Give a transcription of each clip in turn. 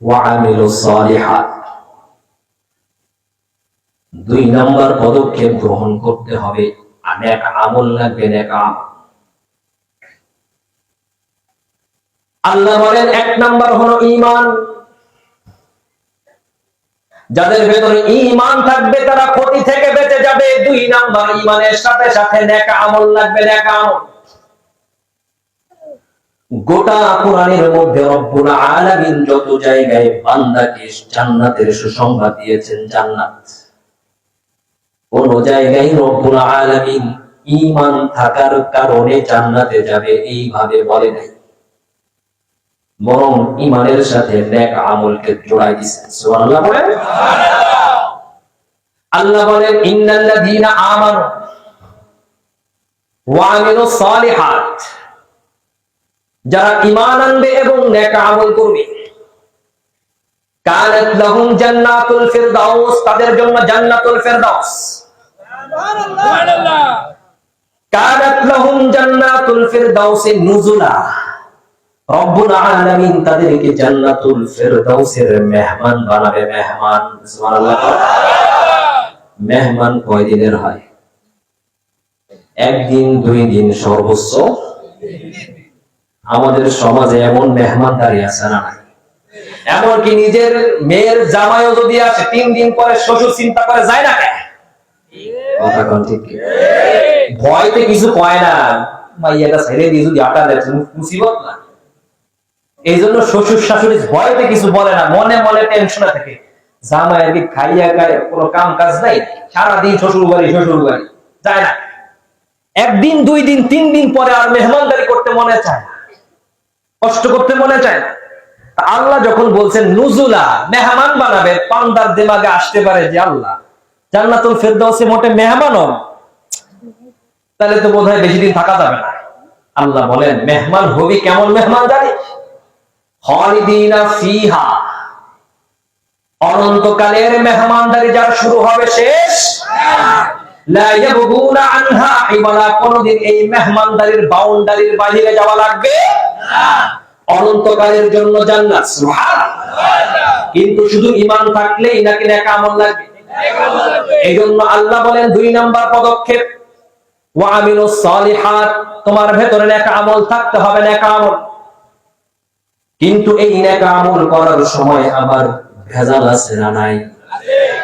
وعملوا الصالحات দুই নাম্বার পদক্ষেপ গ্রহণ করতে হবে আর এক আমল লাগবে এক আমল আল্লাহ বলেন এক নাম্বার হলো ঈমান যাদের ভেতরে ঈমান থাকবে তারা ক্ষতি থেকে বেঁচে যাবে দুই নাম্বার ঈমানের সাথে সাথে নেক আমল লাগবে নেক আমল গোটা কোরআনের মধ্যে রব্বুল আলামিন যত জায়গায় বান্দাকে জান্নাতের সুসংবাদ দিয়েছেন, জান্নাত। কোন জায়গায় রব্বুল আলামিন ঈমান থাকার কারণে জান্নাতে যাবে, এইভাবে বলে নাই। বরং ঈমানের সাথে নেক আমলকে জোড়াই দিয়েছেন। সুবহানাল্লাহ বলেন? আল্লাহ বলেন, ইন্নাল্লাযীনা আমানু ওয়া আমিলুস সালিহাত। যারা ঈমান আনবে এবং নেক আমল করবে। কানাত লাহুম জান্নাতুল ফিরদাউস তাদের জন্য জান্নাতুল ফিরদাউস। কানাত লাহুম জান্নাতুল ফিরদাউসে নুজুলা। রব্বুল আলামিন তাদেরকে জান্নাতুল ফিরদাউসের মেহমান বানাবে মেহমান। সুবহানাল্লাহ। মেহমান কয় দিনের হয়? একদিন দুই দিন সর্বোচ্চ। আমাদের সমাজে এমন মেহমানদারি আছে না এমনকি নিজের মেয়ের জামাইও যদি আসে, তিন দিন পরে শ্বশুর চিন্তা করে যায় না ভয়তে কিছু না। ছেড়ে দিয়ে যদি আটা দেয় না। এই জন্য শ্বশুর শাশুড়ি ভয়তে কিছু বলে না, মনে মনে টেনশনে থাকে। জামাইয়ের কি খাইয়া খায় কোনো কাম কাজ নাই? সারাদিন শ্বশুর বাড়ি শ্বশুর বাড়ি। যায় না। একদিন, দুই দিন, তিন দিন পরে আর মেহমানদারি করতে মনে চায় না। কষ্ট করতে মনে চায় না। আল্লাহ যখন বলছেন, নুজুলা, মেহমান বানাবে পান্দার দিমাগে আসতে পারে যে, আল্লাহ, জান্নাতুল ফেরদাউসে মোটে মেহমান তাহলে তো বোধহয় বেশি দিন থাকা যাবে না। আল্লাহ বলেন, মেহমান হবি কেমন মেহমান জানিস খালিদিনা ফিহা। অনন্তকালের মেহমানদারি যার শুরু হবে শেষ। অনন্তকালের জন্য জান্নাত কিন্তু শুধু ঈমান থাকলেই নাকি নেক আমল লাগবে? এই জন্য আল্লাহ বলেন দুই নাম্বার পদক্ষেপ তোমার ভেতরে নেক আমল থাকতে হবে আমল। কিন্তু এই নেক আমল করার সময় আবার ভেজাল আছে না নাই?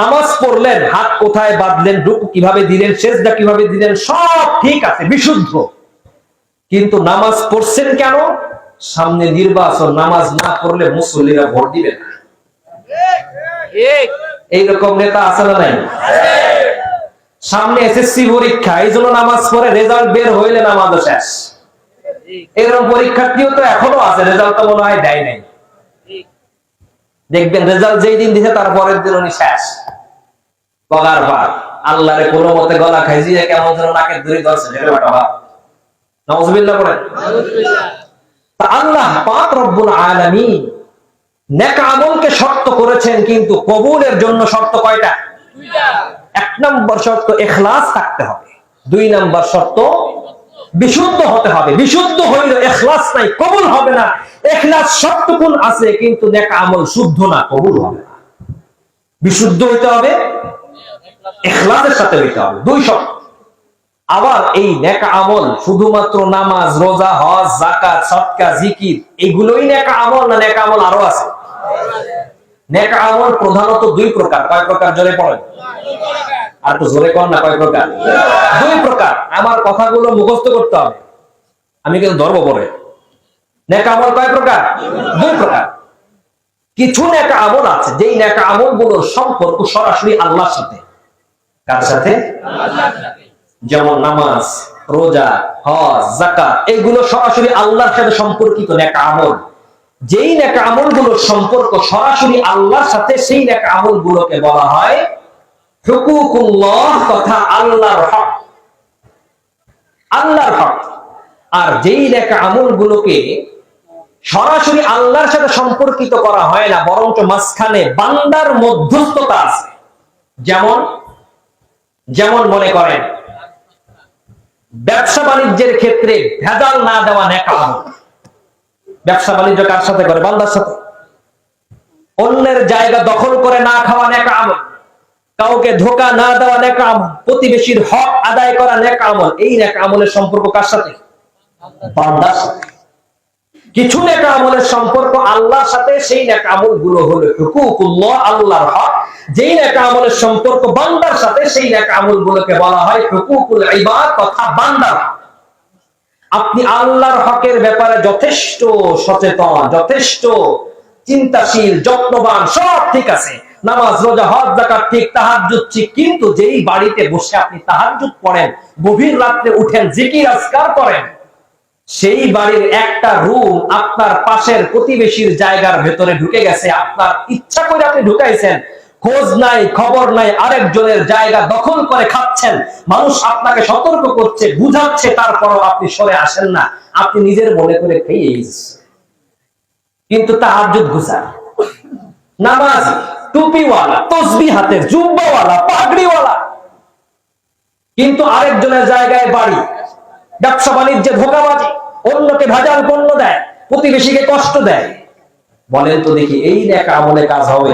নামাজ পড়লেন, হাত কোথায় বাঁধলেন রূপ কীভাবে দিলেন, সেজদা কীভাবে দিলেন, সব ঠিক আছে, বিশুদ্ধ। কিন্তু নামাজ পড়ছেন কেন? সামনে নির্বাচন, নামাজ না পড়লে মুসল্লিরা ভোট দিবে না। এইরকম নেতা আছে না নাই? সামনে এসএসসি পরীক্ষা, এই জন্য নামাজ পড়ে রেজাল্ট বের হইলে নামাজ শেষ। এরকম পরীক্ষার্থীও তো এখনও আছে, রেজাল্ট তো মনে হয় দেয় নাই। দেখবেন রেজাল্ট যেই দিন দিছে তার পরের দিন উনি শেষ। পগার পার আল্লাহরে কোনো মতে গলা খাইছি যে কেমন যেন নাকের দড়ি ধরছে ঢেলে বাটা ভাব নওয়াজবিল্লাহ বলেন তা আল্লাহ পাক রব্বুল আলামিন নেক আমলকে শর্ত করেছেন কিন্তু কবুলের জন্য শর্ত কয়টা? এক নম্বর শর্ত ইখলাস থাকতে হবে। দুই নম্বর শর্ত বিশুদ্ধ হতে হবে। বিশুদ্ধ হইলে ইখলাস নাই কবুল হবে না। ইখলাস শর্তগুণ আছে, কিন্তু আমল শুদ্ধ না, কবুল হবে না। বিশুদ্ধ হইতে হবে ইখলাসের সাথে হইতে হবে, দুই শর্ত। আবার এই আমল, শুধুমাত্র নামাজ, রোজা, হজ, যাকাত সদকা জিকির, এগুলোই নেক আমল না নেক আমল আরও আছে? নেক আমল প্রধানত দুই প্রকার। কয় প্রকার? জোরে পড়েন। আর তো জোরে কর না, কয় প্রকার? দুই প্রকার। আমার কথাগুলো মুখস্থ করতে হবে। আমি কিন্তু ধর্ম পড়ে নেক আমল কয় প্রকার? দুই প্রকার। কিছু নেক আমল আছে, যেই নেক আমলগুলোর সম্পর্ক সরাসরি আল্লাহর সাথে। কার সাথে? যেমন নামাজ, রোজা, হজ জাকাত এগুলো সরাসরি আল্লাহর সাথে সম্পর্কিত নেক আমল। যেই নেক আমলগুলোর সম্পর্ক সরাসরি আল্লাহর সাথে, সেই নেক আমল গুলোকে বলা হয় হুকুকুল্লাহ কথা আল্লাহর হক। আল্লাহর হক। আর যেই লেখা আমলগুলোকে সরাসরি আল্লাহর সাথে সম্পর্কিত করা হয় না, বরঞ্চ মাঝখানে বান্দার মধ্যস্থতা আছে। যেমন যেমন মনে করেন, ব্যবসা বাণিজ্যের ক্ষেত্রে ভেজাল না দেওয়া নেকা ব্যবসা বাণিজ্য কার সাথে করে? বান্দার সাথে। অন্যের জায়গা দখল করে না খাওয়া নেকা আমল কাউকে ধোকা না দেওয়া নেকা আমল প্রতিবেশীর হক আদায় করা নেকা আমল এই নেকা আমলের সম্পর্ক কার সাথে? বান্দার সাথে। কিছু নেকা আমলের সম্পর্ক আল্লাহর সাথে, সেই নেকা আমলগুলো হলো হুকুকুল্লাহ, আল্লাহর হক। যেই নেকা আমলের সম্পর্ক বান্দার সাথে, সেই নেকা আমল গুলোকে বলা হয় হুকুকুল ইবাদ তথা বান্দার আপনি আল্লাহর হকের ব্যাপারে যথেষ্ট সচেতন, যথেষ্ট চিন্তাশীল, যত্নবান, সব ঠিক আছে। নামাজ, রোজা, হজ জাকাত ঠিক, তাহাজ্জুদ ঠিক, কিন্তু যেই বাড়িতে বসে আপনি তাহাজ্জুদ পড়েন, গভীর রাত্রে উঠেন, জিকির, আজকার করেন সেই বাড়ির একটা রুম আপনার পাশের প্রতিবেশীর জায়গার ভেতরে ঢুকে গেছে। আপনার ইচ্ছা করে আপনি ঢুকাইছেন, খোঁজ নাই, খবর নাই, আরেকজনের জায়গা দখল করে খাচ্ছেন। মানুষ আপনাকে সতর্ক করছে, বুঝাচ্ছে, তারপরও আপনি সরে আসেন না। আপনি নিজের মনে করে খেয়ে কিন্তু তা তাহাজ্জুদ গুজার। নামাজ টুপিওয়ালা তসবি হাতের জুব্বাওয়ালা, পাগড়িওয়ালা। কিন্তু আরেকজনের জায়গায় বাড়ি। ব্যবসা বাণিজ্যে ধোকাবাজি, অন্যকে ভেজাল পণ্য দেয়, প্রতিবেশীকে কষ্ট দেয়। বলেন তো দেখি, এই দেখা আমলে কাজ হবে?